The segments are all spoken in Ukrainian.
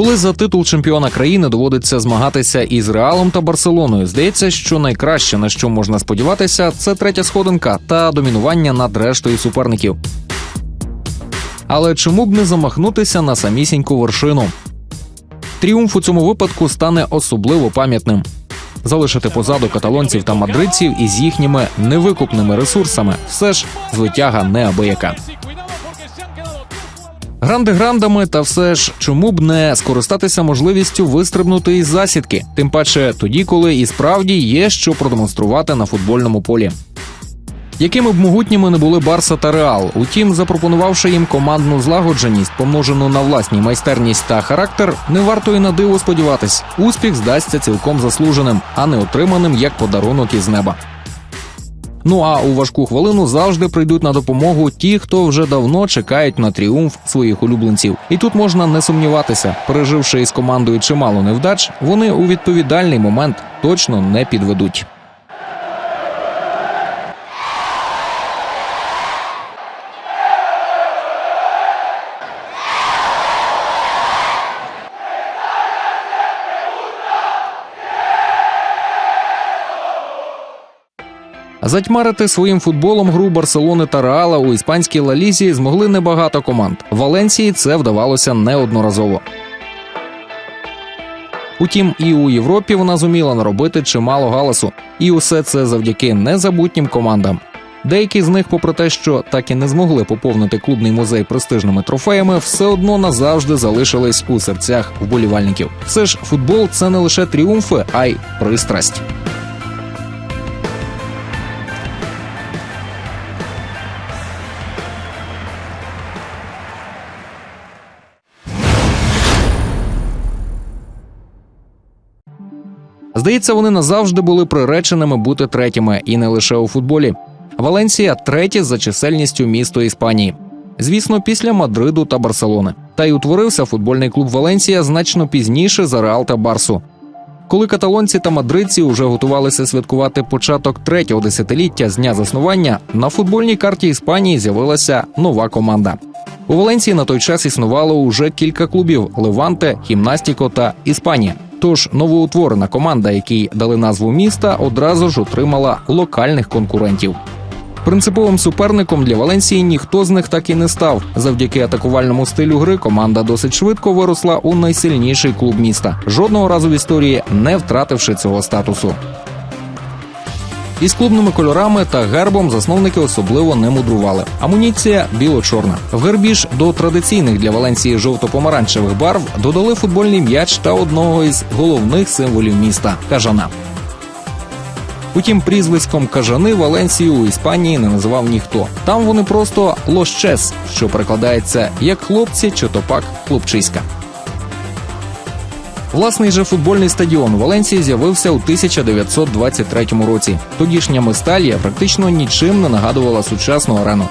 Коли за титул чемпіона країни доводиться змагатися із Реалом та Барселоною, здається, що найкраще на що можна сподіватися, це третя сходинка та домінування над рештою суперників. Але чому б не замахнутися на самісіньку вершину? Тріумф у цьому випадку стане особливо пам'ятним. Залишити позаду каталонців та мадридців із їхніми невикупними ресурсами все ж звитяга неабияка. Гранди грандами, та все ж чому б не скористатися можливістю вистрибнути із засідки, тим паче тоді, коли і справді є що продемонструвати на футбольному полі. Якими б могутніми не були Барса та Реал, утім, запропонувавши їм командну злагодженість, помножену на власні майстерність та характер, не варто і на диво сподіватись, успіх здасться цілком заслуженим, а не отриманим як подарунок із неба. Ну а у важку хвилину завжди прийдуть на допомогу ті, хто вже давно чекають на тріумф своїх улюбленців. І тут можна не сумніватися, переживши із командою чимало невдач, вони у відповідальний момент точно не підведуть. Затьмарити своїм футболом гру Барселони та Реала у іспанській лалізі змогли небагато команд. Валенції це вдавалося неодноразово. Утім, і у Європі вона зуміла наробити чимало галасу, і усе це завдяки незабутнім командам. Деякі з них, попри те, що так і не змогли поповнити клубний музей престижними трофеями, все одно назавжди залишились у серцях вболівальників. Все ж футбол це не лише тріумфи, а й пристрасть. Здається, вони назавжди були приреченими бути третіми, і не лише у футболі. Валенсія третє за чисельністю місто Іспанії. Звісно, після Мадриду та Барселони. Та й утворився футбольний клуб Валенсія значно пізніше за Реал та Барсу. Коли каталонці та мадридці вже готувалися святкувати початок третього десятиліття з дня заснування, на футбольній карті Іспанії з'явилася нова команда. У Валенції на той час існувало уже кілька клубів: Леванте, Гімнастіко та Іспанія. Тож новоутворена команда, якій дали назву міста, одразу ж отримала локальних конкурентів. Принциповим суперником для Валенсії ніхто з них так і не став. Завдяки атакувальному стилю гри команда досить швидко виросла у найсильніший клуб міста, жодного разу в історії не втративши цього статусу. Із клубними кольорами та гербом засновники особливо не мудрували. Амуніція біло-чорна. В гербі ж до традиційних для Валенції жовто-помаранчевих барв додали футбольний м'яч та одного із головних символів міста кажана. Утім, прізвиськом кажани Валенсію у Іспанії не називав ніхто. Там вони просто лощес, що перекладається як хлопці чи то пак хлопчиська. Власний же футбольний стадіон у Валенції з'явився у 1923 році. Тодішня Месталія практично нічим не нагадувала сучасну арену.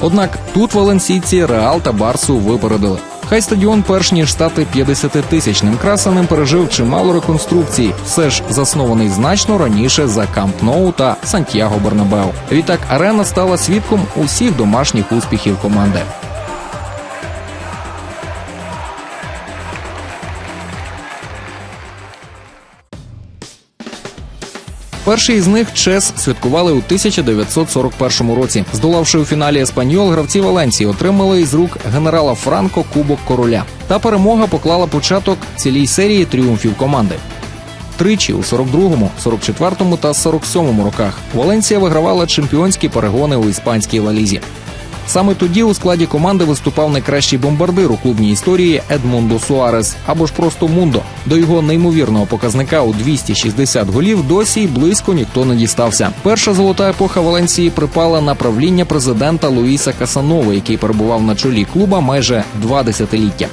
Однак тут валенсійці Реал та Барсу випередили. Хай стадіон, перш ніж стати 50-тисячним красаним, пережив чимало реконструкцій, все ж заснований значно раніше за Камп Ноу та Сантьяго Бернабеу. Відтак арена стала свідком усіх домашніх успіхів команди. Перший із них Чес святкували у 1941 році. Здолавши у фіналі Еспаньол, гравці Валенції отримали із рук генерала Франко Кубок Короля. Та перемога поклала початок цілій серії тріумфів команди. Тричі у 42-му, 44-му та 47-му роках Валенція вигравала чемпіонські перегони у іспанській лалізі. Саме тоді у складі команди виступав найкращий бомбардир у клубній історії Едмундо Суарес або ж просто Мундо. До його неймовірного показника у 260 голів досі й близько ніхто не дістався. Перша золота епоха Валенції припала на правління президента Луїса Касанова, який перебував на чолі клуба майже два десятиліття.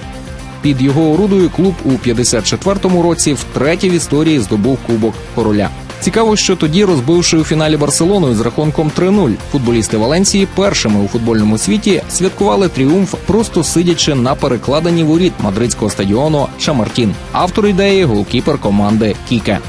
Під його орудою клуб у 54-му році втретє в історії здобув кубок короля. Цікаво, що тоді, розбивши у фіналі Барселоною з рахунком 3-0, футболісти Валенції першими у футбольному світі святкували тріумф, просто сидячи на перекладенні воріт мадридського стадіону Шамартін. Автор ідеї голкіпер команди Кіке.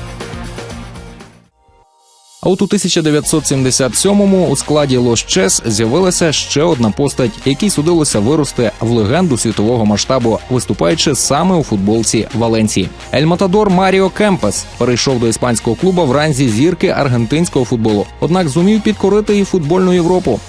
А от у 1977-му у складі Лос Чес з'явилася ще одна постать, якій судилося вирости в легенду світового масштабу, виступаючи саме у футболці Валенції. Ель Матадор Маріо Кемпес перейшов до іспанського клуба в ранзі зірки аргентинського футболу, однак зумів підкорити і футбольну Європу.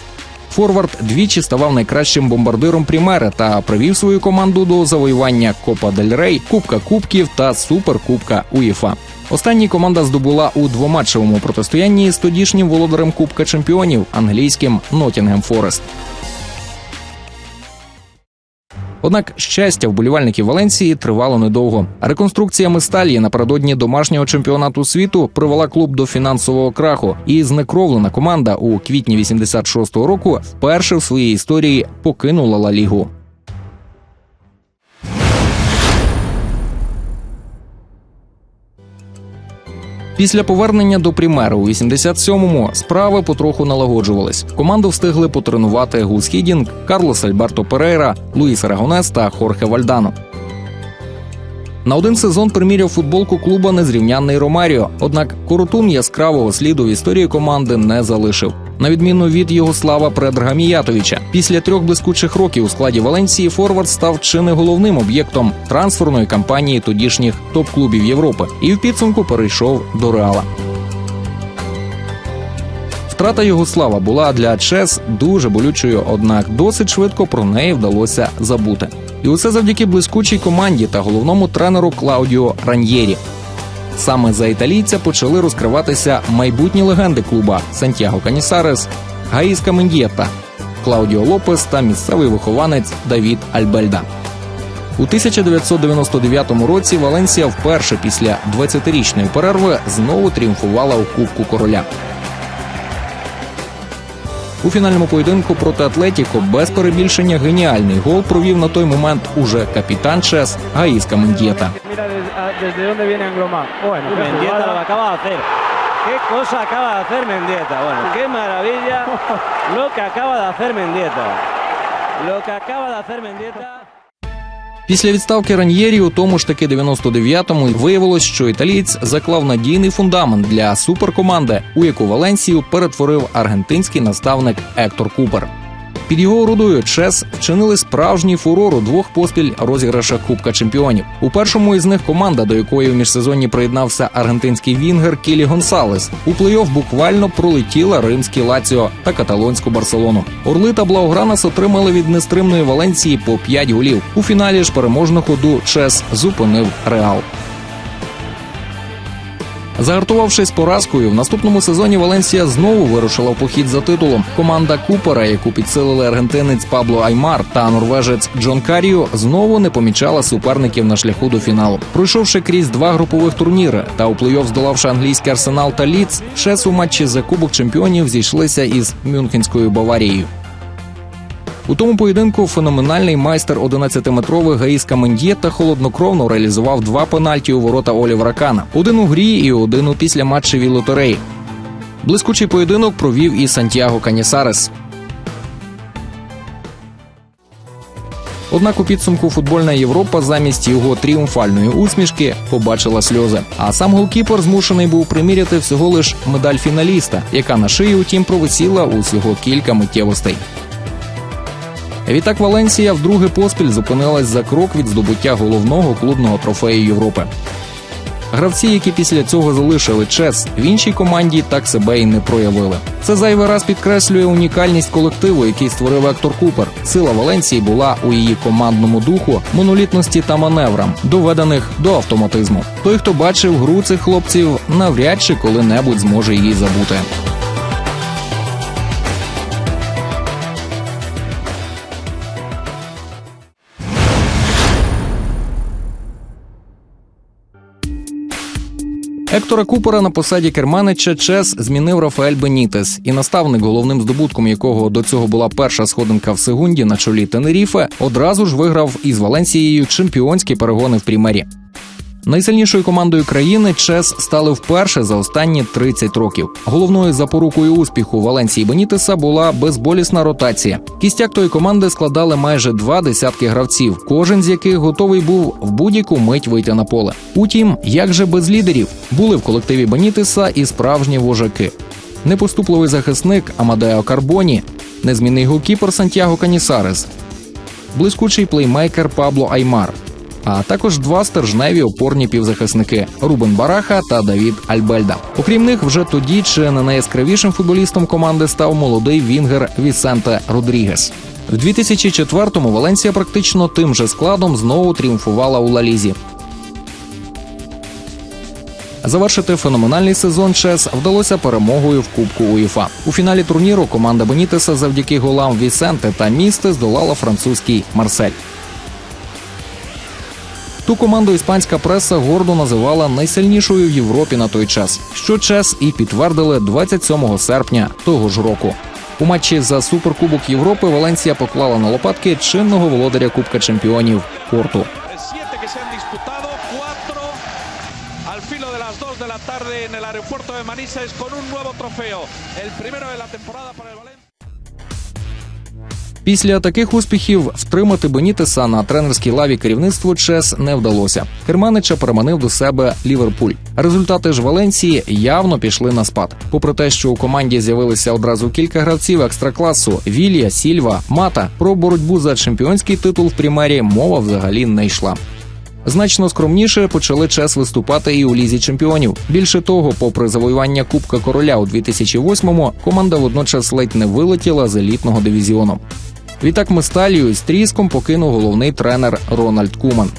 Форвард двічі ставав найкращим бомбардиром Прімери та привів свою команду до завоювання Копа Дель Рей, Кубка Кубків та Суперкубка УЄФА. Останній команда здобула у двоматчевому протистоянні з тодішнім володарем Кубка чемпіонів англійським Нотінгем Форест. Однак щастя вболівальників Валенції тривало недовго. Реконструкція Месталії напередодні домашнього чемпіонату світу привела клуб до фінансового краху, і знекровлена команда у квітні 86-го року вперше в своїй історії покинула Ла Лігу. Після повернення до Прімери у 87-му справи потроху налагоджувались. Команду встигли потренувати Гус Хідінг, Карлос Альберто Перейра, Луїс Рагонес та Хорхе Вальдано. На один сезон приміряв футболку клуба незрівнянний Ромаріо. Однак коротун яскравого сліду в історії команди не залишив. На відміну від Єгослава Предргаміятовича, після трьох блискучих років у складі Валенції Форвард став чи не головним об'єктом трансферної кампанії тодішніх топ-клубів Європи і в підсумку перейшов до Реала. Втрата Югослава була для Чес дуже болючою, однак досить швидко про неї вдалося забути. І усе завдяки блискучій команді та головному тренеру Клаудіо Раньєрі. Саме за італійця почали розкриватися майбутні легенди клуба Сантьяго Канісарес, Гаїска Мендієта, Клаудіо Лопес та місцевий вихованець Давід Альбельда. У 1999 році Валенсія вперше після 20-річної перерви знову тріумфувала у Кубку Короля. У фінальному поєдинку проти Атлетіко без перебільшення геніальний гол провів на той момент уже капітан Чес Гаїска Мендєта. Hacer. ¿Qué cosa acaba de hacer Mendieta? Bueno, qué maravilla lo que acaba de hacer Mendieta. Lo que acaba de hacer Mendieta. Після відставки Раньєрі у тому ж таки 99-му виявилось, що італієць заклав надійний фундамент для суперкоманди, у яку Валенсію перетворив аргентинський наставник Ектор Купер. Під його орудою Чес вчинили справжній фурор у двох поспіль розіграшах Кубка чемпіонів. У першому із них команда, до якої в міжсезонні приєднався аргентинський вінгер Кілі Гонсалес, у плей-офф буквально пролетіла римський Лаціо та каталонську Барселону. Орли та Блаугранас отримали від нестримної Валенції по 5 голів. У фіналі ж переможну ходу Чес зупинив Реал. Загартувавшись поразкою, в наступному сезоні Валенсія знову вирушила в похід за титулом. Команда Купера, яку підсилили аргентинець Пабло Аймар та норвежець Джон Каріо, знову не помічала суперників на шляху до фіналу. Пройшовши крізь два групових турніри та у плей-офф здолавши англійський арсенал та Ліц, Шес у матчі за Кубок чемпіонів зійшлися із Мюнхенською Баварією. У тому поєдинку феноменальний майстер 11-метровий Гаїска Мендєта холоднокровно реалізував два пенальті у ворота Олівера Кана. Один у грі і один у післяматчевій лотереї. Блискучий поєдинок провів і Сантьяго Канісарес. Однак у підсумку футбольна Європа замість його тріумфальної усмішки побачила сльози. А сам голкіпер змушений був приміряти всього лиш медаль фіналіста, яка на шиї, утім, провисіла усього кілька миттєвостей. Відтак Валенсія вдруге поспіль зупинилась за крок від здобуття головного клубного трофею Європи. Гравці, які після цього залишили чес, в іншій команді так себе і не проявили. Це зайвий раз підкреслює унікальність колективу, який створив Ектор Купер. Сила Валенції була у її командному духу, монолітності та маневрам, доведених до автоматизму. Той, хто бачив гру цих хлопців, навряд чи коли-небудь зможе її забути. Ектора Купера на посаді керманича Чес змінив Рафаель Бенітес, і наставник, головним здобутком якого до цього була перша сходинка в Сегунді на чолі Тенеріфе, одразу ж виграв із Валенсією чемпіонські перегони в Прімері. Найсильнішою командою країни Чес стали вперше за останні 30 років. Головною запорукою успіху Валенції Бенітеса була безболісна ротація. Кістяк тої команди складали майже два десятки гравців, кожен з яких готовий був в будь-яку мить вийти на поле. Утім, як же без лідерів були в колективі Бенітеса і справжні вожаки. непоступливий захисник Амадео Карбоні, незмінний голкіпер Сантьяго Канісарес, блискучий плеймейкер Пабло Аймар, а також два стержневі опорні півзахисники Рубен Бараха та Давід Альбельда. Окрім них, вже тоді чи не найяскравішим футболістом команди став молодий вінгер Вісенте Родрігес. В 2004-му Валенсія практично тим же складом знову тріумфувала у Лалізі. Завершити феноменальний сезон ЧЕС вдалося перемогою в Кубку УЄФА. У фіналі турніру команда Бенітеса завдяки голам Вісенте та Місти здолала французький Марсель. Ту команду іспанська преса гордо називала найсильнішою в Європі на той час, що ЧЕС і підтвердили 27 серпня того ж року. У матчі за суперкубок Європи Валенсія поклала на лопатки чинного володаря Кубка чемпіонів Порту. siete que se han disputado, cuatro al filo de las 2 de la tarde en el aeropuerto de Manises con un nuevo trofeo, el primero de la temporada para el Valencia. Після таких успіхів втримати Бенітеса на тренерській лаві керівництву ЧЕС не вдалося. Керманича переманив до себе Ліверпуль. Результати ж Валенції явно пішли на спад. Попри те, що у команді з'явилися одразу кілька гравців екстракласу Вілія, Сільва, Мата. Про боротьбу за чемпіонський титул в прімері мова взагалі не йшла. Значно скромніше почали час виступати і у лізі чемпіонів. Більше того, попри завоювання Кубка Короля у 2008-му, команда водночас ледь не вилетіла з елітного дивізіону. Відтак Месталію з тріском покинув головний тренер Рональд Куман.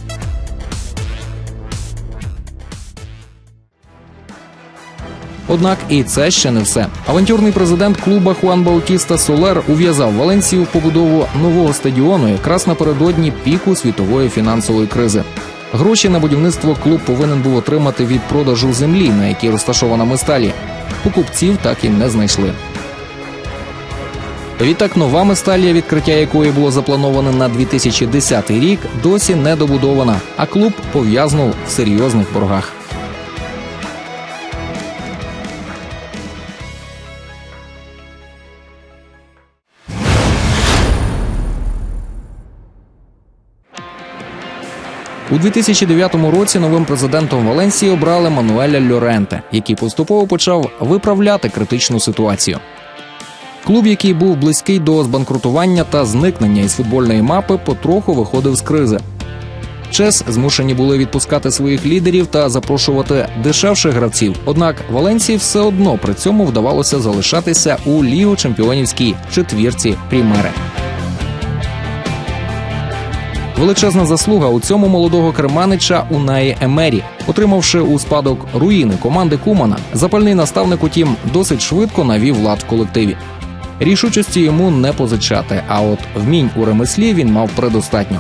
Однак і це ще не все. Авантюрний президент клуба Хуан Баутіста Солер ув'язав Валенсію в побудову нового стадіону якраз напередодні піку світової фінансової кризи. Гроші на будівництво клуб повинен був отримати від продажу землі, на якій розташована Месталі. Покупців так і не знайшли. Відтак нова Месталія, відкриття якої було заплановане на 2010 рік, досі не добудована, а клуб пов'язнув в серйозних боргах. У 2009 році новим президентом Валенсії обрали Мануеля Льоренте, який поступово почав виправляти критичну ситуацію. Клуб, який був близький до збанкрутування та зникнення із футбольної мапи, потроху виходив з кризи. Чес змушені були відпускати своїх лідерів та запрошувати дешевших гравців. Однак Валенсії все одно при цьому вдавалося залишатися у лігу чемпіонівській четвірці Прімери. Величезна заслуга у цьому молодого керманича Унаї Емері, отримавши у спадок руїни команди Кумана, запальний наставник, утім, досить швидко навів лад в колективі. Рішучості йому не позичати, а от вмінь у ремеслі він мав предостатньо.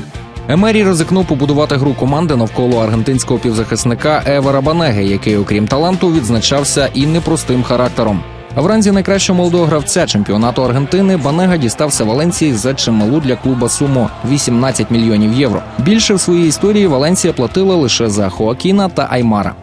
Емері ризикнув побудувати гру команди навколо аргентинського півзахисника Евера Банеги, який, окрім таланту, відзначався і непростим характером. В ранзі найкращого молодого гравця чемпіонату Аргентини Банега дістався Валенції за чималу для клуба суму 18 мільйонів євро. Більше в своїй історії Валенсія платила лише за Хоакіна та Аймара.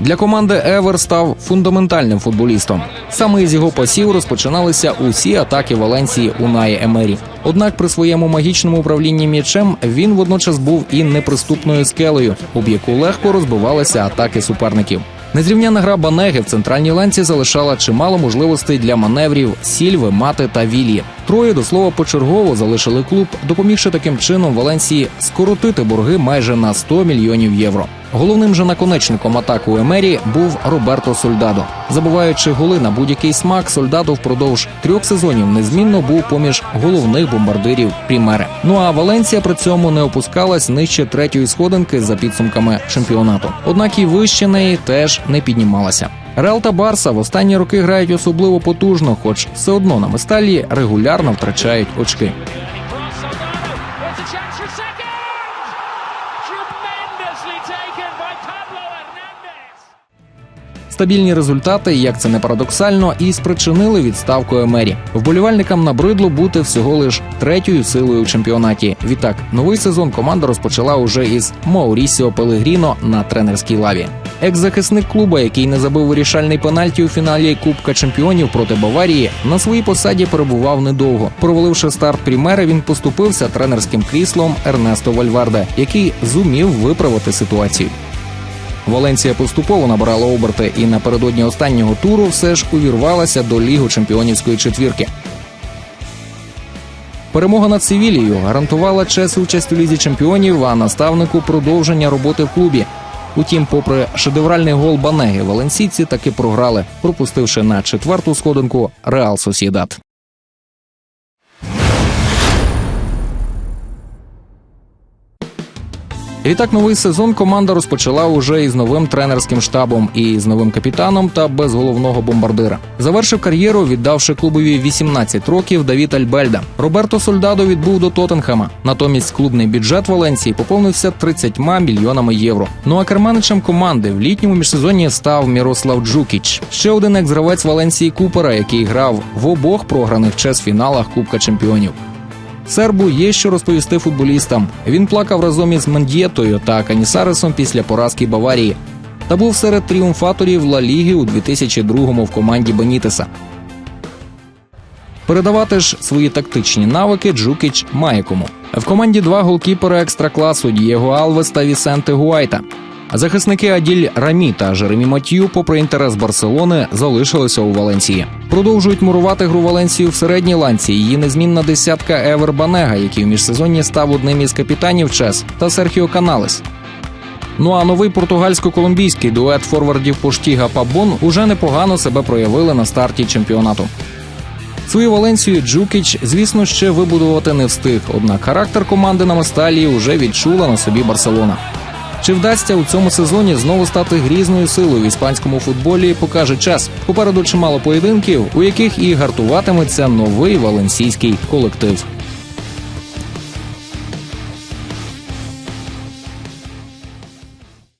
Для команди Евер став фундаментальним футболістом. Саме із його пасів розпочиналися усі атаки Валенсії Унаї Емері. Однак при своєму магічному управлінні м'ячем він водночас був і неприступною скелею, об яку легко розбивалися атаки суперників. Незрівняна гра Банеги в центральній ланці залишала чимало можливостей для маневрів Сільви, Мати та Вілії. Троє до слова почергово залишили клуб, допомігши таким чином Валенсії скоротити борги майже на 100 мільйонів євро. Головним же наконечником атаку Емері був Роберто Сольдадо. Забуваючи голи на будь-який смак, Сольдадо впродовж трьох сезонів незмінно був поміж головних бомбардирів Прімери. Ну а Валенсія при цьому не опускалась нижче третьої сходинки за підсумками чемпіонату. Однак і вище неї теж не піднімалася. Реал та Барса в останні роки грають особливо потужно, хоч все одно на Месталі регулярно втрачають очки. Стабільні результати, як це не парадоксально, і спричинили відставку Емері. Вболівальникам набридло бути всього лиш третьою силою у чемпіонаті. Відтак, новий сезон команда розпочала уже із Маурісіо Пелегріно на тренерській лаві. Екс-захисник клуба, який не забив вирішальний пенальті у фіналі Кубка чемпіонів проти Баварії, на своїй посаді перебував недовго. Проваливши старт Прімери, він поступився тренерським кріслом Ернесто Вальварде, який зумів виправити ситуацію. Валенсія поступово набирала оберти і напередодні останнього туру все ж увірвалася до лігу чемпіонівської четвірки. Перемога над Севілією гарантувала Чес участь у лізі чемпіонів, а наставнику продовження роботи в клубі. Утім, попри шедевральний гол Банеги, валенсійці таки програли, пропустивши на четверту сходинку Реал Сосідат. Відтак новий сезон команда розпочала уже із новим тренерським штабом і з новим капітаном та без головного бомбардира. Завершив кар'єру, віддавши клубові 18 років Давід Альбельда. Роберто Сольдадо відбув до Тоттенхема. Натомість клубний бюджет Валенції поповнився 30 мільйонами євро. Ну а керманичем команди в літньому міжсезонні став Мірослав Джукіч. Ще один екс-гравець Валенції Купера, який грав в обох програних чес фіналах Кубка Чемпіонів. Сербу є що розповісти футболістам. Він плакав разом із Мендєтою та Канісаресом після поразки Баварії та був серед тріумфаторів Ла Ліги у 2002-му в команді Бенітеса. Передавати ж свої тактичні навики Джукіч має кому. В команді два голкіпери екстракласу Дієго Алвес та Вісенте Гуайта. Захисники Аділь Рамі та Жеремі Матью, попри інтерес Барселони, залишилися у Валенції. Продовжують мурувати гру Валенцію в середній ланці. Її незмінна десятка Евер Банега, який в міжсезонні став одним із капітанів Чес, та Серхіо Каналес. Ну а новий португальсько-колумбійський дует форвардів Поштіга Пабон уже непогано себе проявили на старті чемпіонату. Свою Валенсію Джукіч, звісно, ще вибудувати не встиг. Однак характер команди на Масталії вже відчула на собі Барселона. Чи вдасться у цьому сезоні знову стати грізною силою в іспанському футболі, покаже час. Попереду чимало поєдинків, у яких і гартуватиметься новий валенсійський колектив.